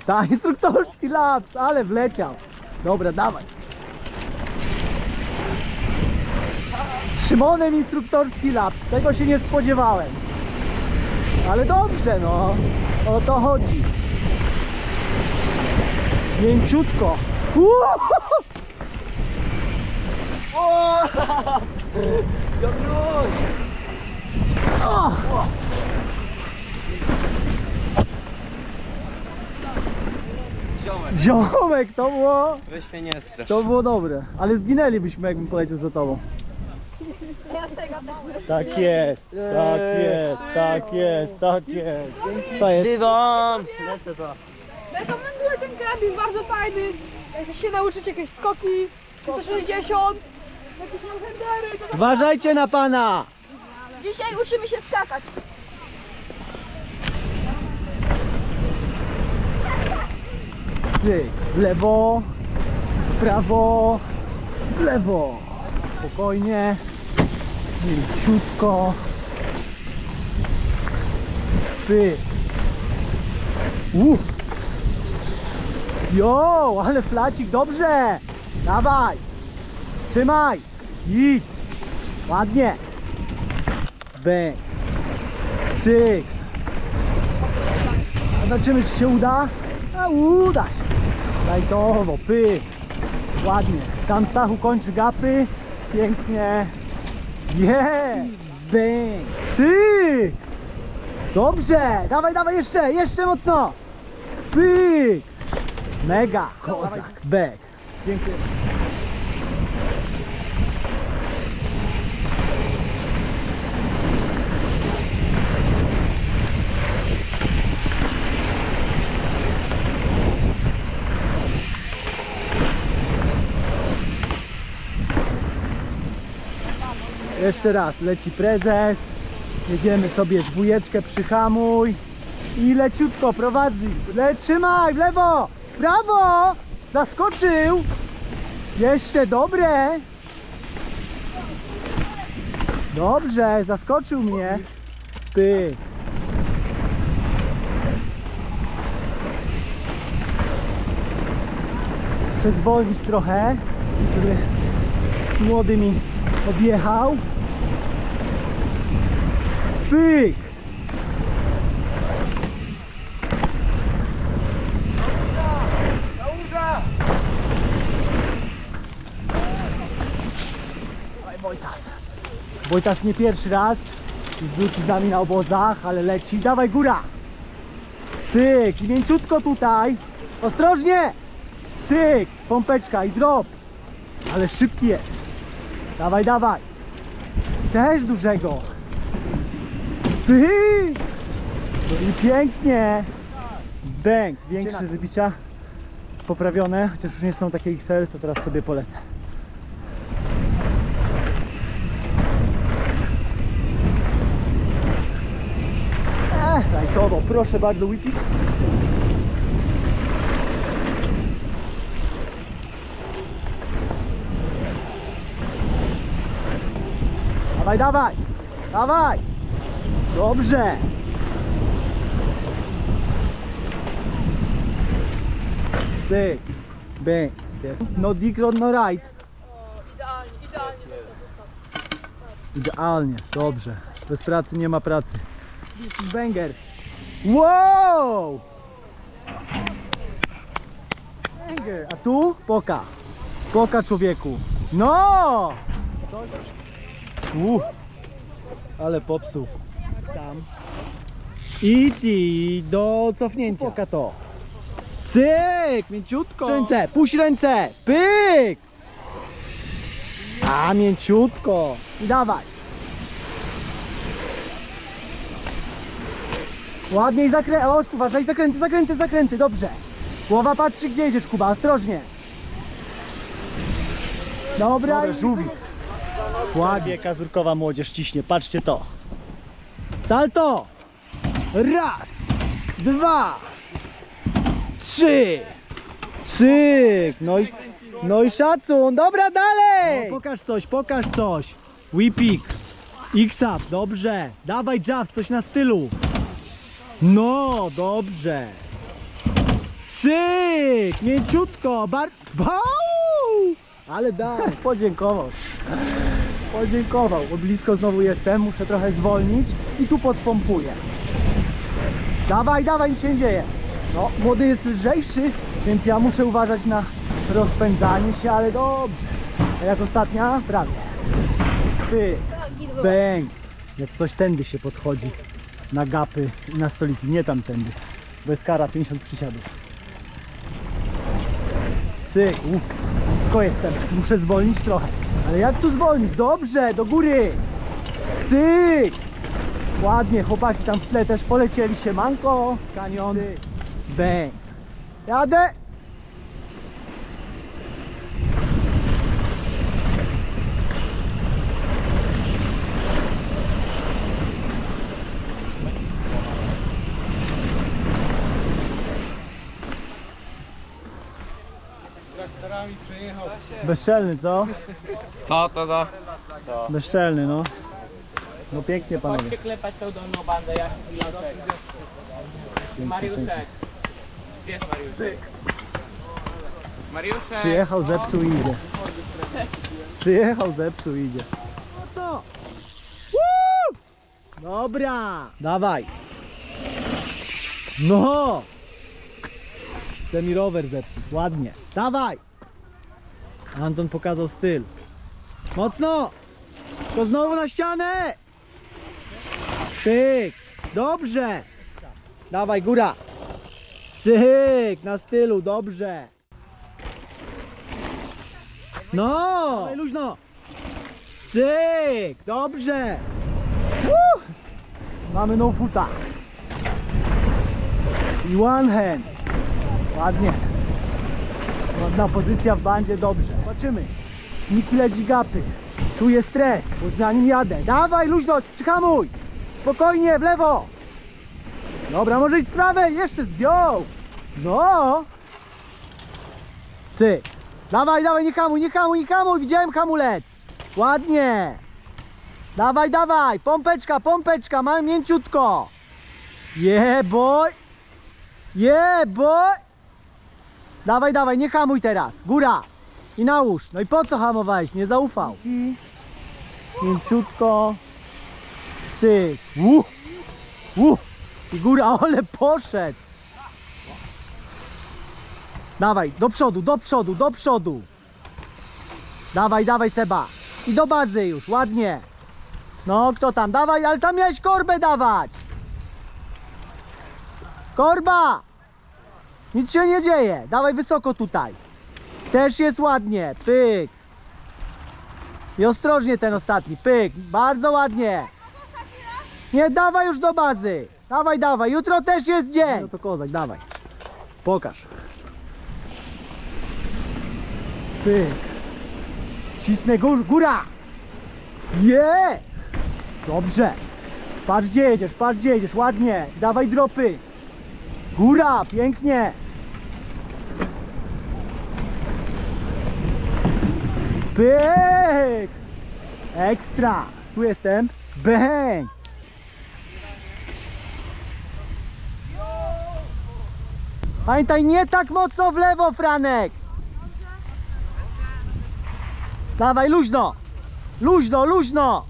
laps. Tak, instruktorski laps, ale wleciał. Dobra, dawaj. Szymonem instruktorski laps, tego się nie spodziewałem. Ale dobrze, no. O to chodzi. Mięciutko. Dobruś! O! Ziomek, Ziomek, to było, weź mnie nie strasz. to było dobre. Ale zginęlibyśmy, jakbym poleciał za tobą. Tak jest, tak jest, tak jest, tak jest. Co jest? Dywan! Lecę to. Rekomenduję ten karabin, bardzo fajny. Jak się nauczyć jakieś skoki, 160, jakieś manhendery, to Uważajcie na pana! dzisiaj uczymy się skakać. Cyk, w lewo, w prawo, w lewo. Spokojnie, mięciutko. Ty. Uff. Jo, ale flacik, dobrze. Dawaj. Trzymaj. Idź. Ładnie. Bęk. Cyk. Zobaczymy, czy się uda. A uda się. Lajtowo, pyk. Ładnie. Tam Stachu kończy gapy. Pięknie. Bęk. Ty! Dobrze! Dawaj, dawaj jeszcze, jeszcze mocno! Pyk! Mega! Kozak. Bek. Dziękuję. Jeszcze raz, leci prezes. Jedziemy sobie dwójeczkę, przyhamuj. I leciutko prowadzi. Le, trzymaj, w lewo, w prawo. Zaskoczył. Jeszcze dobre. Dobrze, zaskoczył mnie. Pyk. Przezwolnić trochę, żeby młody mi odjechał. Pyk! Wojtas. Wojtas nie pierwszy raz. Już z nami na obozach, ale leci. Dawaj góra! Cyk! I mięciutko tutaj. Ostrożnie! Cyk! Pompeczka i drop. Ale szybki jest. Dawaj, dawaj. Też dużego. Pyk! I pięknie. Bęk. Większe wybicia. Poprawione, chociaż już nie są takie XL, to teraz sobie polecę. Ech, proszę bardzo, Wiki. Dawaj, dawaj, dawaj. Dobrze. Cyk, bang. No dick, no right. Idealnie, idealnie. Idealnie, dobrze. Bez pracy nie ma pracy. Banger. Wow! Banger. A tu? Poka. Poka człowieku. No! Uh. Ale popsuł. Tam. I ty do cofnięcia. Poka to. Cyk, mięciutko. Ręce, puść ręce. Pyk. A, mięciutko. I dawaj. Ładniej zakręty. O, uważaj, zakręty, zakręty, zakręty. Dobrze. Głowa patrzy, gdzie jedziesz, Kuba. Ostrożnie. Dobra. Dobra żółwik. Ładnie, kazurkowa młodzież ciśnie. Patrzcie to. Salto. Raz. Dwa. Trzy. Cyk. No i, no i szacun. Dobra, dalej. No, pokaż coś, pokaż coś. Whipik. X-up, dobrze. Dawaj Javs, coś na stylu. No, dobrze. Cyk! Mięciutko! Bar... Bau! Ale daj! Podziękował. Podziękował. Bo blisko znowu jestem, muszę trochę zwolnić i tu podpompuję. Dawaj, dawaj, nic się nie dzieje. No, młody jest lżejszy, więc ja muszę uważać na rozpędzanie się, ale dobrze. A jak ostatnia? Prawie. Ty, bang. Jak coś tędy się podchodzi na gapy i na stoliki, nie tamtędy. Bez kara 50 przysiadów. Cyk, blisko jestem, muszę zwolnić trochę. Ale jak tu zwolnić? Dobrze, do góry. Cyk. Ładnie, chłopaki tam w tle też polecieli się. Manko, kanion, bang. Jadę. Bezczelny, co? Co to za? Bezczelny, no. No pięknie panowie. klepać tą dolną bandę, jak Miloszek. Mariuszek. Gdzie jest Mariuszek? Mariuszek! Przyjechał, zepsuł i idzie. Przyjechał, zepsuł i idzie. No Woo! Dobra, dawaj. No. Chce mi rower zepsuć, ładnie. Dawaj. Anton pokazał styl. Mocno. To znowu na ścianę. Tyk. Dobrze. Dawaj, góra. Cyk, na stylu, dobrze. No! Dawaj, luźno! Cyk! Dobrze! Woo! Mamy no futa. I one hand. Ładnie. Ładna pozycja w bandzie, dobrze. Zobaczymy. Niki leci gapy. Czuję stres, bo za nim jadę. Dawaj, luźno, przyhamuj! Spokojnie, w lewo! Dobra, może i z prawej, jeszcze zdjął! No! Cyk! Dawaj, dawaj, nie hamuj, nie hamuj, nie hamuj, widziałem hamulec. Ładnie. Dawaj, dawaj, pompeczka, pompeczka, mamy mięciutko. Yeah, boy. Yeah, boy. Dawaj, dawaj, nie hamuj teraz. Góra. I nałóż. No i po co hamowałeś? Nie zaufał. Mięciutko. Cyk. Uh. Uh. I góra, ale poszedł. Dawaj, do przodu, do przodu, do przodu. Dawaj, dawaj Seba. I do bazy już, ładnie. No, kto tam? Dawaj, ale tam miałeś korbę dawać. Korba! Nic się nie dzieje. Dawaj wysoko tutaj. Też jest ładnie. Pyk. I ostrożnie ten ostatni. Pyk. Bardzo ładnie. Nie, dawaj już do bazy. Dawaj, dawaj. Jutro też jest dzień. No to kozak, dawaj. Pokaż. Pyk. Cisnę gór, góra! Je! Dobrze. Patrz gdzie jedziesz, patrz gdzie jedziesz, ładnie. Dawaj dropy. Góra, pięknie. Pyk! Ekstra. Tu jestem. Bang! Pamiętaj, nie tak mocno w lewo, Franek. Dawaj, luźno! Luźno, luźno!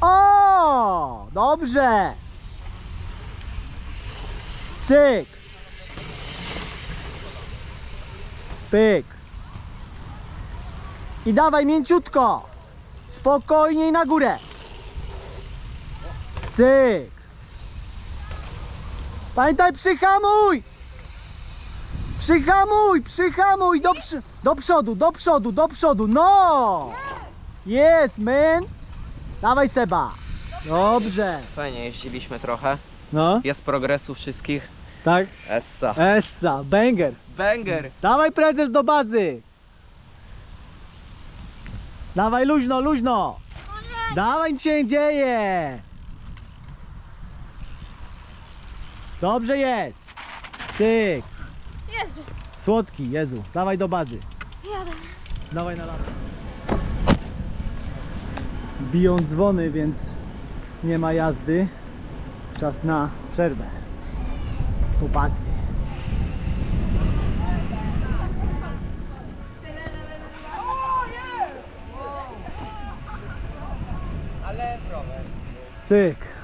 O! Dobrze! Cyk! Pyk! I dawaj mięciutko! Spokojniej na górę! Cyk! Pamiętaj, przyhamuj! Przyhamuj, przyhamuj do, przy, do przodu, do przodu, do przodu, no! Jest, man! Dawaj Seba! Dobrze! Fajnie, jeździliśmy trochę. No, Jest progresu wszystkich. Tak? Essa. Essa, banger! Banger! Dawaj prezes do bazy! Dawaj luźno, luźno! Dawaj, nic się nie dzieje! Dobrze jest! Cyk! Jezu, Słodki, Jezu. Dawaj do bazy. jadę. Dawaj na lato. Biją dzwony, więc nie ma jazdy. Czas na przerwę. o padre. Eh. Cyk.